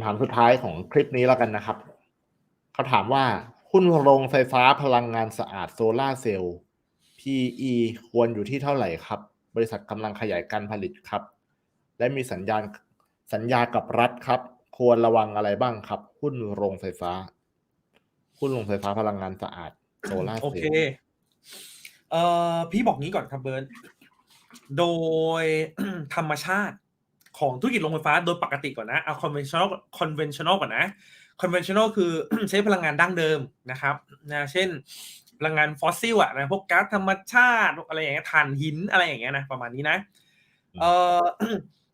ำถามสุดท้ายของคลิปนี้แล้วกันนะครับ เขาถามว่าหุ้นโรงไฟฟ้าพลังงานสะอาดโซลาเซลล์ PE ควรอยู่ที่เท่าไหร่ครับ บริษัทกำลังขยายการผลิตครับ และมีสัญญาณสัญญากับรัฐครับ ควรระวังอะไรบ้างครับ หุ้นโรงไฟฟ้า หุ้นโรงไฟฟ้าพลังงานสะอาดโซลาร์โอเซเคลล์เอ่อพี่บอกงี้ก่อนครับเบิร์ตโดยธรรมชาติ ของธุรกิจโรงไฟฟ้าโดยปกติก่อนนะ เอา conventional conventional ก่อนนะ conventional คือใช้พลังงานดั้งเดิมนะครับนะเช่นพลังงานฟอสซิลอะนะพวกก๊าซธรรมชาติอะไรอย่างเงี้ยถ่านหินอะไรอย่างเงี้ยนะประมาณนี้นะเอ่อ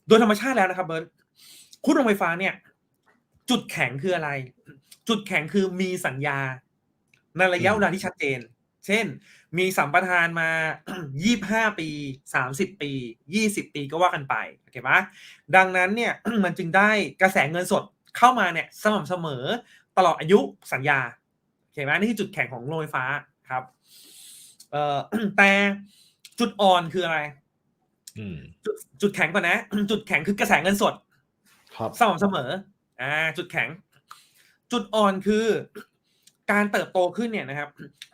โดยธรรมชาติแล้วนะครับเบิร์ตหุ้นโรงไฟฟ้าเนี่ย จุดแข็งคืออะไร จุดแข็งคือมีสัญญาในระยะเวลาที่ชัดเจน เช่น มีสัมปทานมา 25 ปี 30 ปี 20 ปีก็ว่ากันไปโอเคปะดังนั้นเนี่ยมันจึงได้กระแสเงินสดเข้ามาเนี่ยสม่ำเสมอตลอดอายุสัญญาโอเคไหมนี่คือจุดแข็งของโรงไฟฟ้าครับเอ่อแต่จุดอ่อนคืออะไรอืมจุดจุดแข็งก่อนนะ จุดแข็งคือกระแสเงินสด ครับสม่ำเสมอ อ่า จุดแข็ง จุดอ่อนคือ การเติบโตขึ้นเนี่ยนะครับ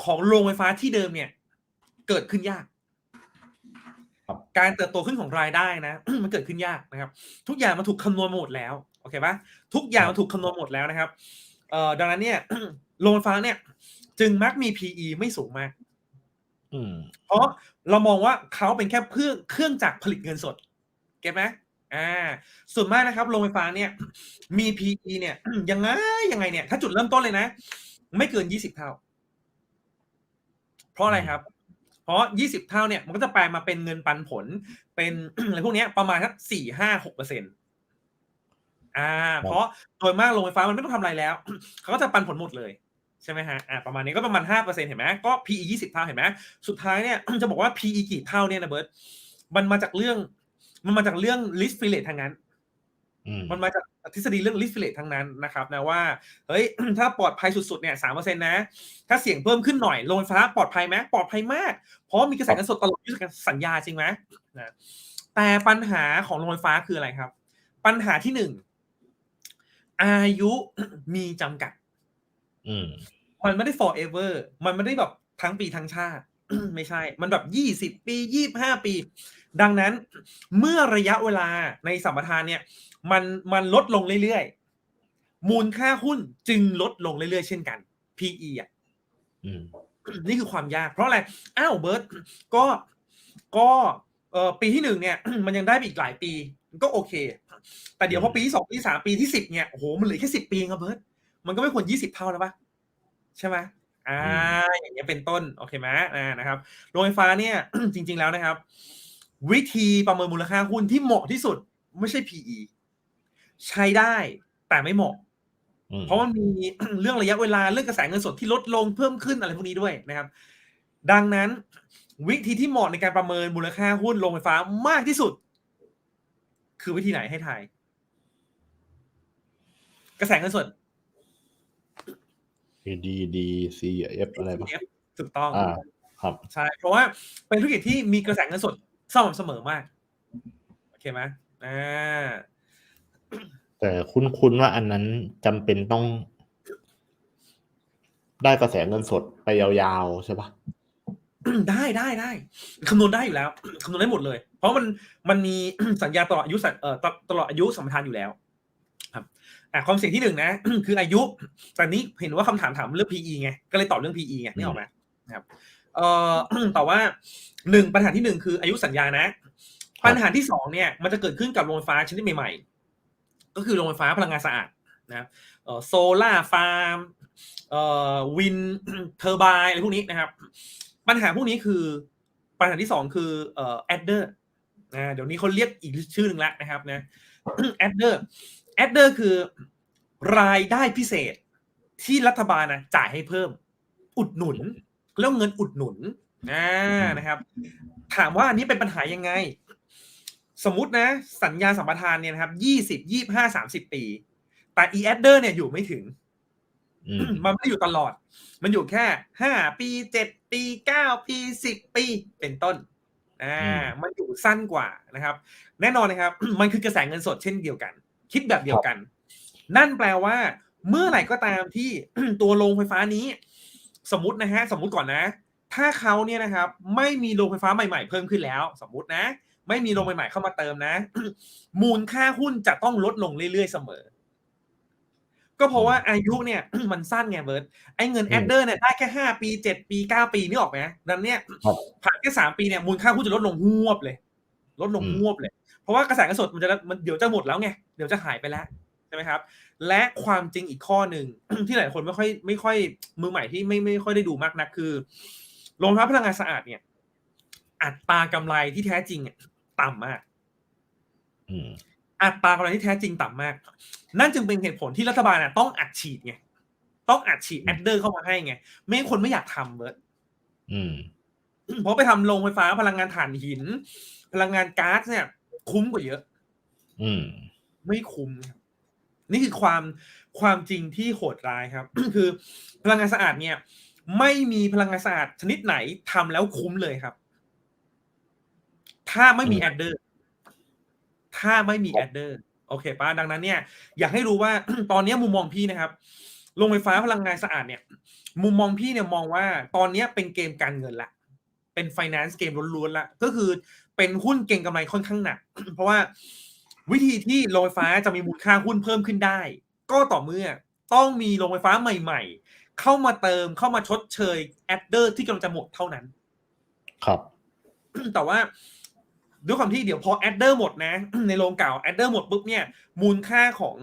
ของโรงไฟฟ้าที่เดิมเนี่ย เกิดขึ้นยากครับการเติบโตขึ้นของรายได้นะมันเกิดขึ้นยากนะครับ ทุกอย่างมันถูกคำนวณมาหมดแล้วโอเคปะทุกอย่างมันถูกคำนวณหมดแล้วนะครับเอ่อดังนั้นเนี่ยโรงไฟฟ้าเนี่ย จึงมักมี PE ไม่สูงมากอืมเพราะเรามองว่าเขาเป็นแค่เพื่อเครื่องจักรผลิตเงินสดเก็ตไหมอ่าส่วนมากนะครับโรงไฟฟ้าเนี่ย มี PE เนี่ยยังไงยังไงเนี่ย ถ้าจุดเริ่มต้นเลยนะ ไม่เกินยี่สิบเท่า เพราะอะไรครับ เพราะยี่สิบเท่าเนี่ย มันก็จะแปลมาเป็นเงินปันผล เป็นอะไรพวกเนี้ยประมาณสักสี่ห้าหกเปอร์เซ็นต์อ่า เพราะโดยมากโรงไฟฟ้ามันไม่ต้องทำอะไรแล้วเขาก็จะปันผลหมดเลยใช่ไหมฮะอ่าประมาณนี้ก็ประมาณห้าเปอร์เซ็นเห็นไหมก็ PE ยี่สิบเท่าเห็นไหมสุดท้ายเนี่ยจะบอกว่า PE กี่เท่าเนี่ยนะเบิร์ตมันมาจากเรื่อง มันมาจากเรื่อง list relate ทางนั้นอื มมันมาจากทฤษฎีเรื่อง list relate ทั้งนั้นนะครับนะว่าเฮ้ยถ้าปลอดภัยสุดๆเนี่ยสามเปอร์เซ็นต์นะ ถ้าเสี่ยงเพิ่มขึ้นหน่อยโรงไฟฟ้าปลอดภัยไหมปลอดภัยมาก เพราะมีกระแสเงินสดตลอดอายุสัญญาจริงไหมนะแต่ปัญหาของโรงไฟฟ้าคืออะไรครับ ปัญหาที่หนึ่งอายุมีจำกัด อืมมันไม่ได้ forever มันไม่ได้แบบทั้งปีทั้งชาติ ไม่ใช่ มันแบบยี่สิบปียี่บห้าปี ดังนั้นเมื่อระยะเวลาในสัมปทานเนี่ย มันมันลดลงเรื่อยๆ มูลค่าหุ้นจึงลดลงเรื่อยๆ เช่นกัน PE อะอืมนี่คือความยาก เพราะอะไร อ้าวเบิร์ตก็ก็เอ่อปีที่หนึ่งเนี่ย มันยังได้ไปอีกหลายปี ก็โอเค แต่เดี๋ยวพอปีที่สองปีที่สามปีที่สิบเนี่ยโอ้โหมันเหลือแค่สิบปีเองครับเบิร์ตมันก็ไม่ควรยี่สิบเท่าแล้วปะใช่ไหม อ่าอย่างเงี้ยเป็นต้นโอเคไหมอ่านะครับโรงไฟฟ้าเนี่ยจริง ๆแล้วนะครับ วิธีประเมินมูลค่าหุ้นที่เหมาะที่สุดไม่ใช่ PE ใช้ได้แต่ไม่เหมาะอืมเพราะมันมีเรื่องระยะเวลาเรื่องกระแสเงินสดที่ลดลงเพิ่มขึ้นอะไรพวกนี้ด้วยนะครับ ดังนั้นวิธีที่เหมาะในการประเมินมูลค่าหุ้นโรงไฟฟ้ามากที่สุด คือวิธีไหนให้ทายกระแสเงินสด D D C F อะไรปะ ETF ถูกต้องอ่าครับใช่เพราะว่าเป็นธุรกิจที่มีกระแสเงินสดสม่ำเสมอมากโอเคไหมอ่าแต่คุ้นๆว่าอันนั้นจำเป็นต้อง ได้กระแสเงินสดไปยาวๆใช่ปะได้ได้ได้คำนวณได้อยู่แล้วคำนวณได้หมดเลย เพราะมันมันมีสัญญาตลอดอายุสัญเอ่อตตลอดอายุสัมปทานอยู่แล้ว ครับ อะความเสี่ยงที่หนึ่งนะ คืออายุ แต่นี้เห็นว่าคำถามถามเรื่อง PE ไง ก็เลยตอบเรื่อง PE ไงนี่ออกไหมนะครับเอ่อแต่ว่าหนึ่งปัญหาที่หนึ่งคืออายุสัญญานะ ปัญหาที่สองเนี่ย มันจะเกิดขึ้นกับโรงไฟฟ้าชนิดใหม่ ๆ ก็คือโรงไฟฟ้าพลังงานสะอาดนะครับเอ่อโซล่าฟาร์มเอ่อวินเทอร์บายอะไรพวกนี้นะครับ ปัญหาพวกนี้คือปัญหาที่สองคือเอ่อแอดเดอร์นะเดี๋ยวนี้เขาเรียกอีกชื่อหนึ่งแล้วนะครับนะแอดเดอร์แอดเดอร์คือ รายได้พิเศษที่รัฐบาลนะจ่ายให้เพิ่ม อุดหนุน แล้วเงินอุดหนุนอ่านะครับ ถามว่าอันนี้เป็นปัญหายังไง สมมตินะ สัญญาสัมปทานเนี่ยนะครับยี่สิบยี่ห้าสามสิบปี แต่อีแอดเดอร์เนี่ยอยู่ไม่ถึงอืมมันไม่ได้อยู่ตลอด มันอยู่แค่ห้าปีเจ็ดปีเก้าปีสิบปีเป็นต้นอ่าอืมมันอยู่สั้นกว่านะครับ แน่นอนนะครับ มันคือกระแสเงินสดเช่นเดียวกัน คิดแบบเดียวกัน นั่นแปลว่า เมื่อไหร่ก็ตามที่ตัวโรงไฟฟ้านี้ สมมตินะฮะสมมุติก่อนนะ ถ้าเขาเนี่ยนะครับ ไม่มีโรงไฟฟ้าใหม่ ๆ เพิ่มขึ้นแล้ว สมมุตินะ ไม่มีโรงใหม่ๆเข้ามาเติมนะ มูลค่าหุ้นจะต้องลดลงเรื่อยๆเสมอ ก็เพราะว่าอายุเนี่ยมันสั้นไงเบิร์ตไอ้เงินอืมแอดเดอร์เนี่ยได้แค่ห้าปีเจ็ดปีเก้าปีนี่ออกไหมดังนั้นเนี่ยครับผ่านแค่สามปีเนี่ยมูลค่าหุ้นจะลดลงหวบเลย ลดลงอืมหวบเลย เพราะว่ากระแสเงินสดมันจะมันเดี๋ยวจะหมดแล้วไงเดี๋ยวจะหายไปแล้วใช่ไหมครับ และความจริงอีกข้อหนึ่งที่หลายคนไม่ค่อยไม่ค่อยมือใหม่ที่ไม่ไม่ค่อยได้ดูมากนักคือโรงไฟฟ้าพลังงานสะอาดเนี่ย อัตรากำไรที่แท้จริงเนี่ยต่ำมากอืมอัตรากำไรที่แท้จริงต่ำมาก นั่นจึงเป็นเหตุผลที่รัฐบาลน่ะต้องอัดฉีดไงต้องอัดฉีดแอดเดอร์เข้ามาให้ไงไม่งั้นคนไม่อยากทำเบิร์ตอืมเพราะไปทำโรงไฟฟ้าพลังงานถ่านหิน พลังงานก๊าซเนี่ย คุ้มกว่าเยอะ อืมไม่คุ้มครับ นี่คือความความจริงที่โหดร้ายครับ คือพลังงานสะอาดเนี่ย ไม่มีพลังงานสะอาดชนิดไหนทำแล้วคุ้มเลยครับ ถ้าไม่มีอืมแอดเดอร์ ถ้าไม่มีแอดเดอร์โอเคป้าดังนั้นเนี่ย อยากให้รู้ว่าตอนนี้มุมมองพี่นะครับโรงไฟฟ้าพลังงานสะอาดเนี่ย มุมมองพี่เนี่ยมองว่าตอนนี้เป็นเกมการเงินละ เป็นไฟแนนซ์เกมล้วนๆละก็คือเป็นหุ้นเก่งกำไรค่อนข้างหนัก เพราะว่า วิธีที่โรงไฟฟ้าจะมีมูลค่าหุ้นเพิ่มขึ้นได้ ก็ต่อเมื่อต้องมีโรงไฟฟ้าใหม่ ๆ เข้ามาเติมเข้ามาชดเชยแอดเดอร์ที่กำลังจะหมดเท่านั้น ครับ แต่ว่าด้วยความที่เดี๋ยวพอแอดเดอร์หมดนะ ในโรงเก่าแอดเดอร์หมดปุ๊บเนี่ยมูลค่าของ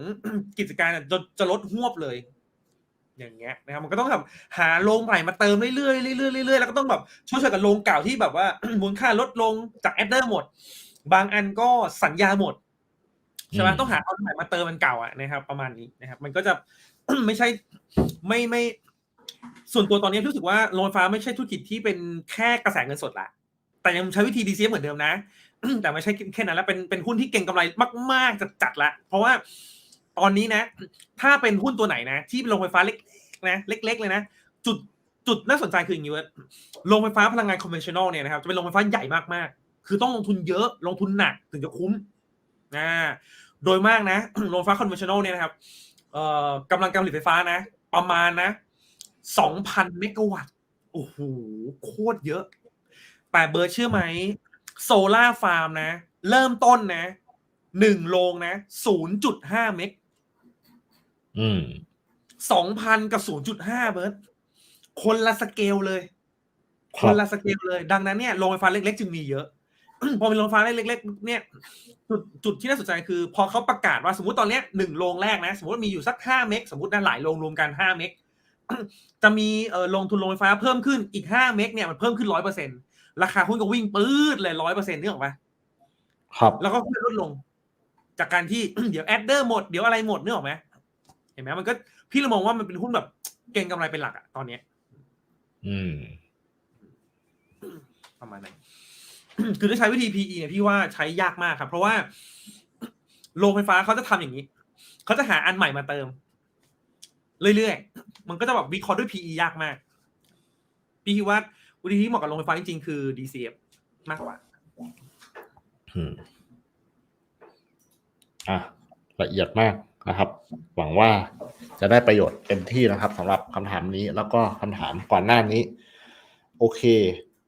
กิจการเนี่ยจะจะลดหวบเลย อย่างเงี้ยนะครับมันก็ต้องแบบหาโรงใหม่มาเติมเรื่อยๆเรื่อยๆเรื่อยๆแล้วก็ต้องแบบช่วยๆกับโรงเก่าที่แบบว่า มูลค่าลดลงจากแอดเดอร์หมด บางอันก็สัญญาหมด ใช่ไหมอืมต้องหาเอาใหม่มาเติมมันเก่าอะนะครับ ประมาณนี้นะครับ มันก็จะไม่ใช่ไม่ไม่ ส่วนตัวตอนนี้รู้สึกว่าโรงไฟฟ้าไม่ใช่ธุรกิจที่เป็นแค่กระแสเงินสดละแต่ยังใช้วิธี DCF เหมือนเดิมนะ แต่ไม่ใช่แค่นั้นแล้วเป็นเป็นหุ้นที่เก่งกำไรมากๆจัดจัดๆละ เพราะว่าตอนนี้นะ ถ้าเป็นหุ้นตัวไหนนะ ที่เป็นโรงไฟฟ้าเล็กๆนะเล็ก ๆ เลยนะ จุดจุดน่าสนใจคืออย่างนี้เว่าโรงไฟฟ้าพลังงานคอนเวนชั่นแนลเนี่ยนะครับจะเป็นโรงไฟฟ้าใหญ่มากๆ คือต้องลงทุนเยอะลงทุนหนักถึงจะคุ้ม อ่าโดยมากนะโรงไฟฟ้าคอนเวนชั่นแนลเนี่ยนะครับเอ่อกำลังการผลิตไฟฟ้านะ ประมาณนะสองพันเมกะวัตต์โอ้โหโคตรเยอะ แต่เบอร์เชื่อไหมโซล่าฟาร์มนะ เริ่มต้นนะหนึ่งโรงนะศูนย์จุดห้าเมกอืมสองพันกับศูนย์จุดห้าเบิร์ตคนละสเกลเลยคครับนละสเกลเลย ดังนั้นเนี่ยโรงไฟฟ้าเล็กๆ จึงมีเยอะ พอเป็นโรงไฟฟ้าเล็กๆเนี่ยจุดจุดที่น่าสนใจคือ พอเขาประกาศว่าสมมติตอนเนี้ยหนึ่งโรงแรกนะ สมมติว่ามีอยู่สักห้าเมกสมมตินะหลายโรงรวมกันห้าเมกจะมีเอ่อลงทุนโรงไฟฟ้าเพิ่มขึ้นอีกห้าเมกเนี่ยมันเพิ่มขึ้นร้อยเปอร์เซ็นราคาหุ้นก็วิ่งปื๊ดเลยร้อยเปอร์เซ็นต์นึกออกปะครับแล้วก็ค่อยลดลง จากการที่เดี๋ยวแอดเดอร์หมดเดี๋ยวอะไรหมดนึกออกไหมเห็นไหมมันก็พี่เรามองว่ามันเป็นหุ้นแบบเก่งกำไรเป็นหลักอะตอนเนี้ย อืม ประมาณนั้น คือถ้าใช้วิธี PE เนี่ยพี่ว่าใช้ยากมากครับ เพราะว่าโรงไฟฟ้าเขาจะทำอย่างนี้ เขาจะหาอันใหม่มาเติม เรื่อยๆ มันก็จะแบบวิเคราะห์ด้วย PE ยากมาก พี่คิดว่าวิธีที่เหมาะกับโรงไฟฟ้าจริงๆ คือ DCF มากกว่าอะละเอียดมากนะครับ หวังว่าจะได้ประโยชน์เต็มที่นะครับสำหรับคำถามนี้แล้วก็คำถามก่อนหน้านี้ โอเค